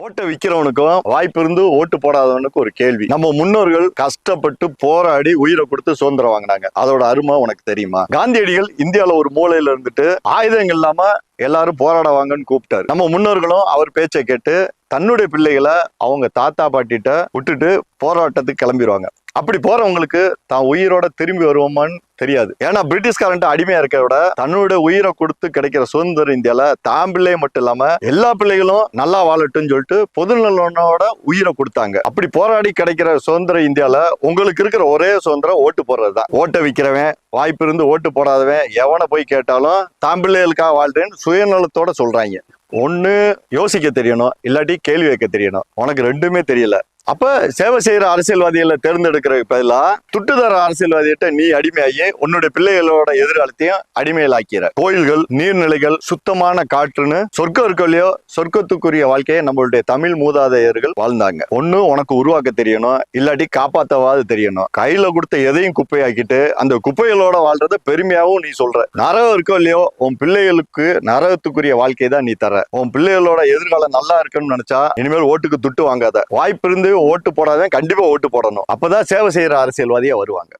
ஓட்டை விற்கிறவனுக்கும் வாய்ப்பு இருந்து ஓட்டு போடாதவனுக்கும் ஒரு கேள்வி. நம்ம முன்னோர்கள் கஷ்டப்பட்டு போராடி உயிரை கொடுத்து சுதந்திரம் வாங்கினாங்க. அதோட அருமை உனக்கு தெரியுமா? காந்தியடிகள் இந்தியால ஒரு மூலையில இருந்துட்டு ஆயுதங்கள் இல்லாம எல்லாரும் போராட வாங்கன்னு கூப்பிட்டாரு. நம்ம முன்னோர்களும் அவர் பேச்சை கேட்டு தன்னுடைய பிள்ளைகளை அவங்க தாத்தா பாட்டிட்ட விட்டுட்டு போராட்டத்துக்கு கிளம்பிடுவாங்க அப்படி போறவங்களுக்கு தான் உயிரோட திரும்பி வருவோமான்னு தெரியாது. ஏன்னா பிரிட்டிஷ்காரன்ட்டு அடிமையா இருக்கிறத விட தன்னுடைய உயிரை கொடுத்து கிடைக்கிற சுதந்திர இந்தியால தான் பிள்ளை மட்டும் இல்லாம எல்லா பிள்ளைகளும் நல்லா வாழட்டும்னு சொல்லிட்டு பொதுநலனோட உயிரை கொடுத்தாங்க. அப்படி போராடி கிடைக்கிற சுதந்திர இந்தியால உங்களுக்கு இருக்கிற ஒரே சுதந்திரம் ஓட்டு போடுறதுதான். ஓட்டை விற்கிறவன் வாய்ப்பு இருந்து ஓட்டு போடாதவன் எவனை போய் கேட்டாலும் தான் பிள்ளைகளுக்காக வாழ்றேன்னு சுயநலத்தோட சொல்றாங்க. ஒன்று யோசிக்க தெரியணும் இல்லாட்டி கேள்வி வைக்க தெரியணும். உனக்கு ரெண்டுமே தெரியல. அப்ப சேவை செய்யற அரசியல்வாதிகளை தேர்ந்தெடுக்கிற பதிலா துட்டுதர அரசியல்வாதிகிட்ட நீ அடிமையாகி உன்னுடைய பிள்ளைகளோட எதிர்காலத்தையும் அடிமையிலாக்கிற கோயில்கள் நீர்நிலைகள் சுத்தமான காற்றுன்னு சொர்க்கம் இருக்கலையோ சொர்க்கத்துக்குரிய வாழ்க்கையை நம்மளுடைய தமிழ் மூதாதையர்கள் வாழ்ந்தாங்க. ஒண்ணு உனக்கு உருவாக்க தெரியணும். இல்லாட்டி காப்பாத்தவாது தெரியணும். கையில கொடுத்த எதையும் குப்பையாக்கிட்டு அந்த குப்பைகளோட வாழ்றத பெருமையாகவும் நீ சொல்ற. நரகம் இருக்கோ இல்லையோ உன் பிள்ளைகளுக்கு நரகத்துக்குரிய வாழ்க்கை தான் நீ தர. உன் பிள்ளைகளோட எதிர்காலம் நல்லா இருக்குன்னு நினைச்சா இனிமேல் ஓட்டுக்கு துட்டு வாங்காத. வாய்ப்பு இருந்து ஓட்டு போடாதவன் கண்டிப்பா ஓட்டு போடணும். அப்பதான் சேவை செய்யற அரசியல்வாதியா வருவாங்க.